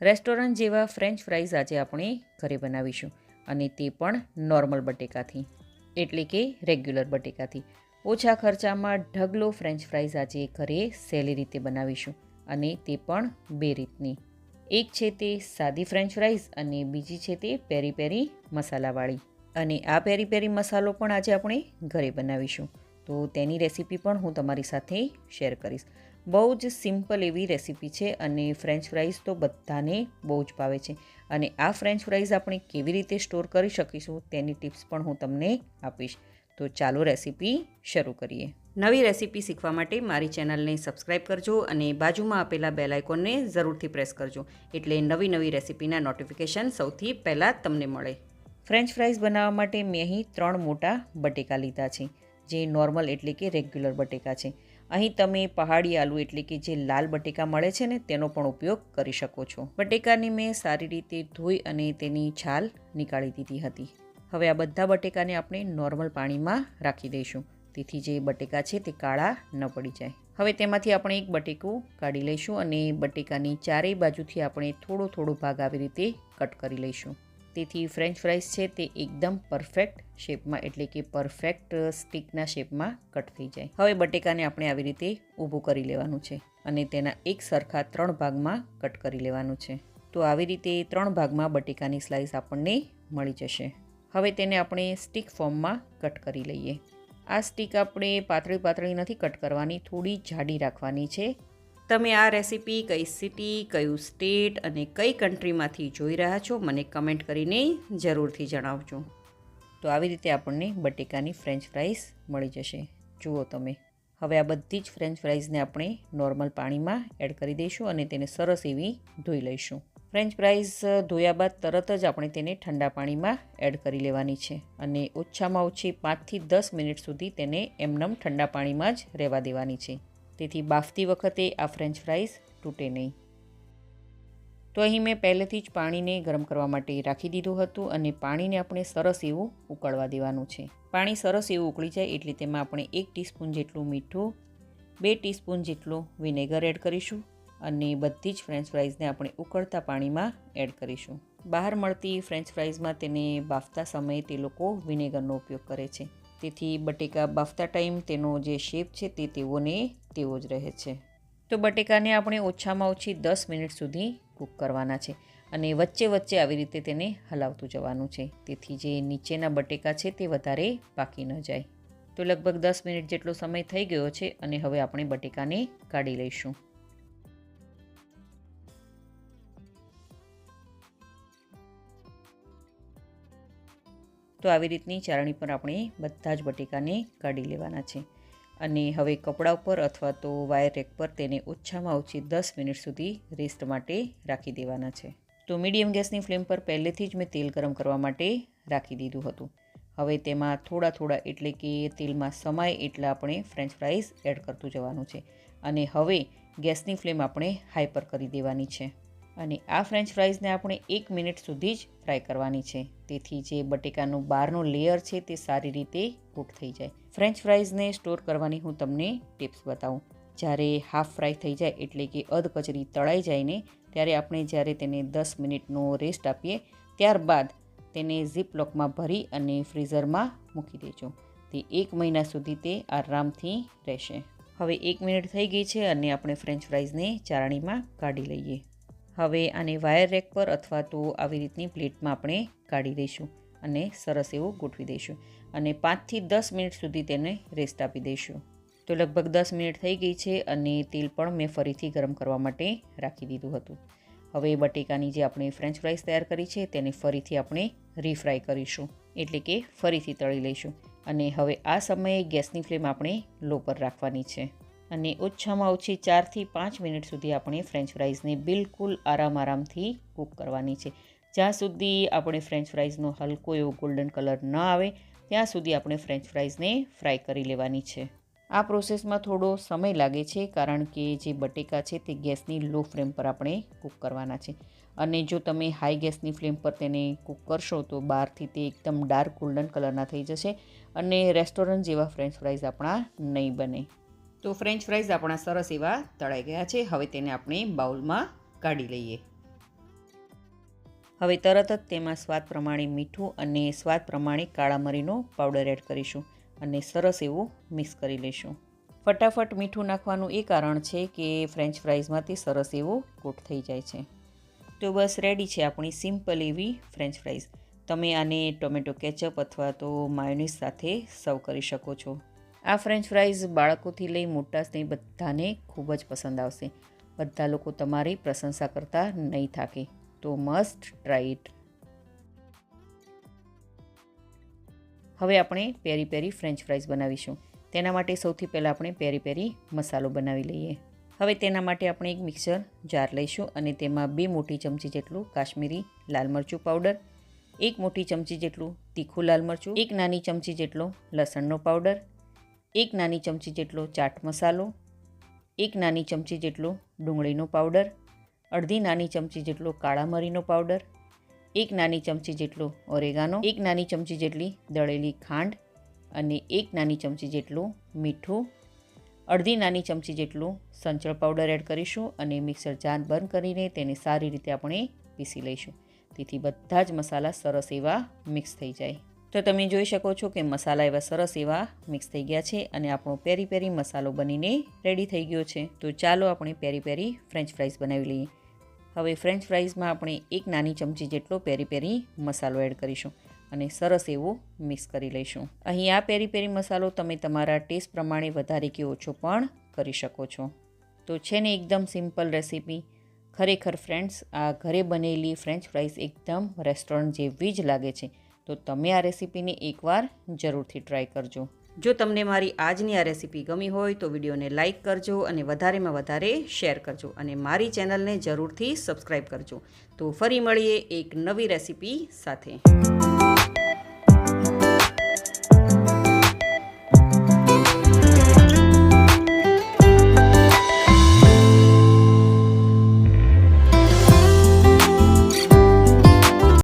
Restaurant જેવા French fries આજે આપણે ઘરે બનાવીશું અને તે પણ નોર્મલ બટેકાથી, એટલે કે રેગ્યુલર બટેકાથી. ઓછા ખર્ચામાં ઢગલો ફ્રેન્ચ ફ્રાઈઝ આજે ઘરે સહેલી રીતે બનાવીશું અને તે પણ બે રીતની. એક છે તે સાદી ફ્રેન્ચ ફ્રાઈઝ અને બીજી છે તે પેરી પેરી મસાલાવાળી. અને આ પેરી પેરી મસાલો પણ આજે આપણે ઘરે બનાવીશું. તો તેની રેસીપી પણ હું તમારી સાથે શેર કરીશ. બહુ જ સિમ્પલ એવી રેસીપી છે અને ફ્રેન્ચ ફ્રાઈઝ તો બધાને બહુ જ ભાવે છે. અને આ ફ્રેન્ચ ફ્રાઈઝ આપણે કેવી રીતે સ્ટોર કરી શકીશું તેની ટિપ્સ પણ હું તમને આપીશ. તો ચાલો રેસીપી શરૂ કરીએ. નવી રેસીપી શીખવા માટે મારી ચેનલને સબસ્ક્રાઇબ કરજો અને બાજુમાં આપેલા બેલ આઇકોનને જરૂરથી પ્રેસ કરજો. એટલે નવી નવી રેસીપીના નોટિફિકેશન સૌથી પહેલાં તમને મળે. ફ્રેન્ચ ફ્રાઈઝ બનાવવા માટે મેં અહીં ત્રણ મોટા બટેકા લીધા છે. જે નોર્મલ એટલે કે રેગ્યુલર બટેકા છે. અહીં તમે પહાડી આલુ એટલે કે જે લાલ બટેકા મળે છે ને, તેનો પણ ઉપયોગ કરી શકો છો. બટેકાની મેં સારી રીતે ધોઈ અને તેની છાલ નીકાળી દીધી હતી. હવે આ બધા બટેકાને આપણે નોર્મલ પાણીમાં રાખી દઈશું. તેથી જે બટેકા છે તે કાળા ન પડી જાય. હવે તેમાંથી આપણે એક બટેકું કાઢી લઈશું અને બટેકાની ચારેય બાજુથી આપણે થોડો થોડો ભાગ આવી રીતે કટ કરી લઈશું. તેથી ફ્રેન્ચ ફ્રાઈઝ છે તે એકદમ પરફેક્ટ શેપમાં એટલે કે પરફેક્ટ સ્ટીકના શેપમાં કટ થઈ જાય. હવે બટેકાને આપણે આવી રીતે ઊભું કરી લેવાનું છે અને તેના એક સરખા ત્રણ ભાગમાં કટ કરી લેવાનું છે. તો આવી રીતે ત્રણ ભાગમાં બટેકાની સ્લાઇસ આપણને મળી જશે. હવે તેને આપણે સ્ટીક ફોર્મમાં કટ કરી લઈએ. આ સ્ટીક આપણે પાતળી પાતળી નથી કટ કરવાની, થોડી જાડી રાખવાની છે. તમે આ રેસીપી કઈ સિટી, કયું સ્ટેટ અને કઈ કન્ટ્રીમાંથી જોઈ રહ્યા છો, મને કમેન્ટ કરીને જરૂરથી જણાવજો. તો આવી રીતે આપણને બટેકાની ફ્રેન્ચ ફ્રાઈઝ મળી જશે. જુઓ તમે. હવે આ બધી જ ફ્રેન્ચ ફ્રાઈઝને આપણે નોર્મલ પાણીમાં એડ કરી દઈશું અને તેને સરસ એવી ધોઈ લઈશું. ફ્રેન્ચ ફ્રાઈઝ ધોયા બાદ તરત જ આપણે તેને ઠંડા પાણીમાં એડ કરી લેવાની છે અને ઓછામાં ઓછી પાંચથી દસ મિનિટ સુધી તેને એમનમ ઠંડા પાણીમાં જ રહેવા દેવાની છે. તેથી બાફતી વખતે આ ફ્રેન્ચ ફ્રાઈઝ તૂટે નહીં. તો અહીં મેં પહેલેથી જ પાણીને ગરમ કરવા માટે રાખી દીધું હતું અને પાણીને આપણે સરસ એવું ઉકળવા દેવાનું છે. પાણી સરસ એવું ઉકળી જાય એટલે તેમાં આપણે એક ટીસ્પૂન જેટલું મીઠું, બે ટીસ્પૂન જેટલું વિનેગર એડ કરીશું અને બધી જ ફ્રેન્ચ ફ્રાઈઝને આપણે ઉકળતા પાણીમાં એડ કરીશું. બહાર મળતી ફ્રેન્ચ ફ્રાઈઝમાં તેને બાફતા સમયે તે લોકો વિનેગરનો ઉપયોગ કરે છે. તેથી બટેકા બાફતા ટાઈમ તેનો જે શેપ છે તે તેવોને તેવો જ રહે છે. તો બટેકાને આપણે ઓછામાં ઓછી દસ મિનિટ સુધી કૂક કરવાના છે અને વચ્ચે વચ્ચે આવી રીતે તેને હલાવતું જવાનું છે. તેથી જે નીચેના બટેકા છે તે વધારે પાકી ન જાય. તો લગભગ દસ મિનિટ જેટલો સમય થઈ ગયો છે અને હવે આપણે બટેકાને કાઢી લઈશું. તો આવી રીતની ચારણી પર આપણે બધા જ બટેકાને કાઢી લેવાના છે. અને હવે કપડા ઉપર અથવા તો વાયર રેક પર તેને ઓછામાં ઓછી દસ મિનિટ સુધી રેસ્ટ માટે રાખી દેવાના છે. તો મીડિયમ ગેસની ફ્લેમ પર પહેલેથી જ મેં તેલ ગરમ કરવા માટે રાખી દીધું હતું. હવે તેમાં થોડા થોડા એટલે કે તેલમાં સમાય એટલા આપણે ફ્રેન્ચ ફ્રાઈઝ એડ કરતું જવાનું છે. અને હવે ગેસની ફ્લેમ આપણે હાઈ પર કરી દેવાની છે. અને આ ફ્રેન્ચ ફ્રાઈઝને આપણે એક મિનિટ સુધી જ ફ્રાય કરવાની છે. તેથી જે બટેકાનું બહારનું લેયર છે તે સારી રીતે કૂટ થઈ જાય. ફ્રેન્ચ ફ્રાઈઝને સ્ટોર કરવાની હું તમને ટિપ્સ બતાવું. જ્યારે હાફ ફ્રાય થઈ જાય એટલે કે અધ કચરી તળાઈ જાય ને, ત્યારે આપણે જ્યારે તેને દસ મિનિટનો રેસ્ટ આપીએ, ત્યારબાદ તેને ઝીપ લોકમાં ભરી અને ફ્રીઝરમાં મૂકી દેજો. તે એક મહિના સુધી તે આરામથી રહેશે. હવે એક મિનિટ થઈ ગઈ છે અને આપણે ફ્રેન્ચ ફ્રાઈઝને ચારણીમાં કાઢી લઈએ. હવે આને વાયર રેક પર અથવા તો આવી રીતની પ્લેટમાં આપણે કાઢી દઈશું અને સરસ એવું ગોઠવી દઈશું અને પાંચથી દસ મિનિટ સુધી તેને રેસ્ટ આપી દઈશું. તો લગભગ દસ મિનિટ થઈ ગઈ છે અને તેલ પણ મેં ફરીથી ગરમ કરવા માટે રાખી દીધું હતું. હવે બટેકાની જે આપણે ફ્રેન્ચ ફ્રાઈસ તૈયાર કરી છે તેને ફરીથી આપણે રીફ્રાય કરીશું, એટલે કે ફરીથી તળી લઈશું અને હવે આ સમયે ગેસની ફ્લેમ આપણે લો પર રાખવાની છે. અને ઓછામાં ઓછી ચારથી પાંચ મિનિટ સુધી આપણે ફ્રેન્ચ ફ્રાઈઝને બિલકુલ આરામ આરામથી કૂક કરવાની છે. જ્યાં સુધી આપણે ફ્રેન્ચ ફ્રાઈઝનો હલકો એવો ગોલ્ડન કલર ન આવે, ત્યાં સુધી આપણે ફ્રેન્ચ ફ્રાઈઝને ફ્રાય કરી લેવાની છે. આ પ્રોસેસમાં થોડો સમય લાગે છે, કારણ કે જે બટેકા છે તે ગેસની લો ફ્લેમ પર આપણે કૂક કરવાના છે. અને જો તમે હાઈ ગેસની ફ્લેમ પર તેને કૂક કરશો, તો બહારથી તે એકદમ ડાર્ક ગોલ્ડન કલરના થઈ જશે અને રેસ્ટોરન્ટ જેવા ફ્રેન્ચ ફ્રાઈઝ આપણા નહીં બને. તો ફ્રેન્ચ ફ્રાઈઝ આપણા સરસ એવા તળાઈ ગયા છે. હવે તેને આપણે બાઉલમાં કાઢી લઈએ. હવે તરત જ તેમાં સ્વાદ પ્રમાણે મીઠું અને સ્વાદ પ્રમાણે કાળા મરીનો પાવડર એડ કરીશું અને સરસ એવું મિક્સ કરી લઈશું. ફટાફટ મીઠું નાખવાનું એ કારણ છે કે ફ્રેન્ચ ફ્રાઈઝમાંથી સરસ એવો કોટ થઈ જાય છે. તો બસ રેડી છે આપણી સિમ્પલ એવી ફ્રેન્ચ ફ્રાઈઝ તમે આને ટોમેટો કેચઅપ અથવા તો માયોનીઝ સાથે સર્વ કરી શકો છો. આ ફ્રેન્ચ ફ્રાઈઝ બાળકોથી લઈ મોટા સ્નેહ બધાને ખૂબ જ પસંદ આવશે. બધા લોકો તમારી પ્રશંસા કરતા નહીં થાકે. તો મસ્ટ ટ્રાય ઇટ હવે આપણે પેરી પેરી ફ્રેન્ચ ફ્રાઈઝ બનાવીશું. તેના માટે સૌથી પહેલાં આપણે પેરી પેરી મસાલો બનાવી લઈએ. હવે તેના માટે આપણે એક મિક્સર જાર લઈશું અને તેમાં બે મોટી ચમચી જેટલું કાશ્મીરી લાલ મરચું પાવડર એક મોટી ચમચી જેટલું તીખું લાલ મરચું, એક નાની ચમચી જેટલો લસણનો પાવડર એક નાની ચમચી જેટલો ચાટ મસાલો, એક નાની ચમચી જેટલો ડુંગળીનો પાવડર, અડધી નાની ચમચી જેટલો કાળા મરીનો પાવડર, એક નાની ચમચી જેટલો ઓરેગાનો, એક નાની ચમચી જેટલી દળેલી ખાંડ અને એક નાની ચમચી જેટલું મીઠું, અડધી નાની ચમચી જેટલું સંચળ પાવડર એડ કરીશું અને મિક્સર જાર બંધ કરીને તેને સારી રીતે આપણે પીસી લઈશું. તેથી બધા જ મસાલા સરસ એવા મિક્સ થઈ જાય. તો તમે જોઈ શકો છો કે મસાલા એવા સરસ એવા મિક્સ થઈ ગયા છે અને આપણો પેરી પેરી મસાલો બનીને રેડી થઈ ગયો છે. તો ચાલો આપણે પેરી પેરી ફ્રેન્ચ ફ્રાઈઝ બનાવી લઈએ. હવે ફ્રેન્ચ ફ્રાઈઝમાં આપણે એક નાની ચમચી જેટલો પેરી પેરી મસાલો એડ કરીશું અને સરસ એવો મિક્સ કરી લઈશું. અહીં આ પેરી પેરી મસાલો તમે તમારા ટેસ્ટ પ્રમાણે વધારે કે ઓછો પણ કરી શકો છો. તો છે ને એકદમ સિમ્પલ રેસીપી ખરેખર ફ્રેન્ડ્સ આ ઘરે બનેલી ફ્રેન્ચ ફ્રાઈઝ એકદમ રેસ્ટોરન્ટ જેવી જ લાગે છે. તો તમે આ રેસીપીને એકવાર જરૂરથી ટ્રાય કરજો. જો તમને મારી આજની આ રેસીપી ગમી હોય તો વિડીયોને લાઇક કરજો અને વધારેમાં વધારે શેર કરજો અને મારી ચેનલને જરૂરથી સબસ્ક્રાઈબ કરજો. તો ફરી મળીએ એક નવી રેસીપી સાથે.